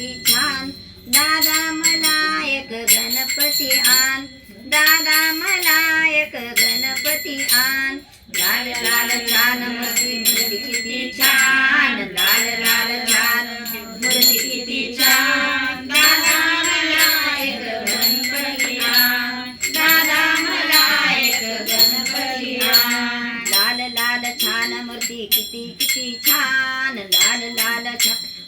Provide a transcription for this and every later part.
छान. दादा मला एक गणपती आण. दादा मला एक गणपती आण. लाल लाल छान मूर्ती मूर्ती किती छान. लाल लाल छान मूर्ती किती छान. दादा मला एक गणपती आण. दादा मला एक गणपती आण. लाल लाल छान मूर्ती किती किती छान.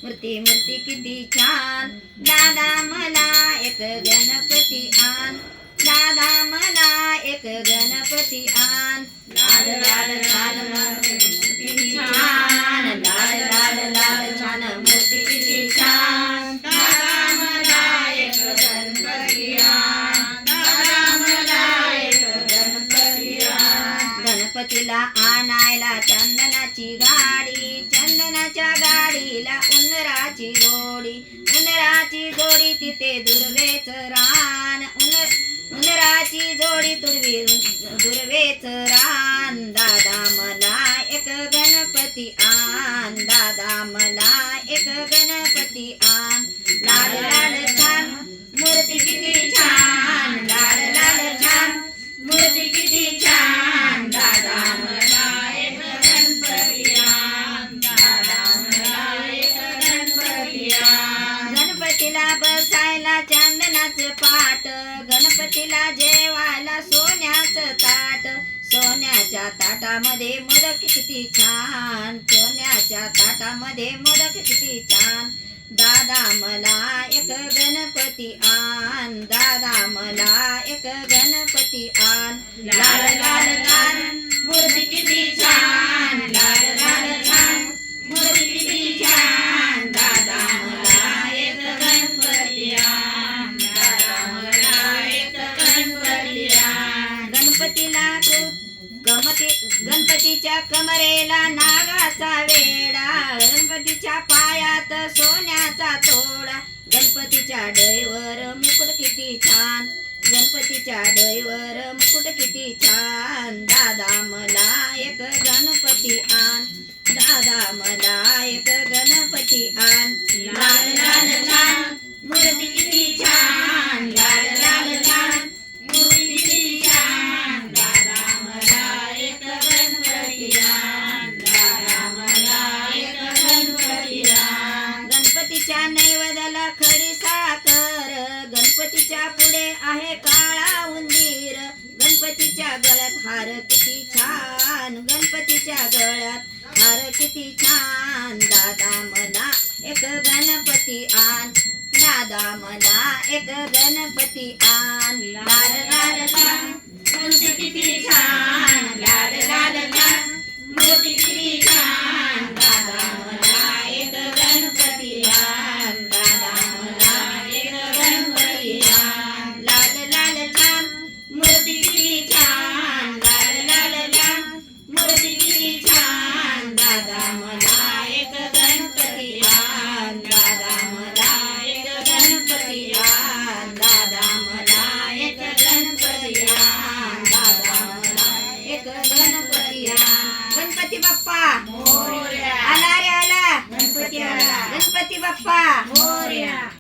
मूर्ती मूर्ती किती छान. दादा मला एक गणपती आण. दादा मला एक गणपती आण. लाल लाल लाल मूर्ती छान. लाल लाल लाल छान मूर्ती किती छान. दादा मला एक गणपती आण. दादा मला एक गणपती आण. गणपतीला आणायला चंदनाची गाडी चंदनाच्या गाडीला उंदराची जोडी. उंदराची जोडी तिथे दुर्वेच रान. उंदर उंदराची जोडी तुडवी दुर्वेच रान. दादा मला एक गणपती आण. दादा मला एक गणपती आण. लाल लाल छान. बसायला चंदनाचं पाट गणपतीला जेवायला सोन्याचं ताट. सोन्याच्या ताटामध्ये मोदक किती छान. सोन्याच्या ताटामध्ये मोदक किती छान. दादा मला एक गणपती आण. दादा मला एक गणपती आण. लाल लाल गणपतीला गमती गणपतीच्या कमरेला नागाचा वेडा. गणपतीच्या पायात सोन्याचा तोडा. गणपतीच्या डईवर मुकुट किती छान. गणपतीच्या डईवर मुकुट किती छान. दादा मला एक गणपती आण. दादा मला एक गणपती आण. हार किती छान गणपतीच्या गळ्यात. हार किती छान दादा मला एक गणपती आण. दादा मला एक गणपती आण.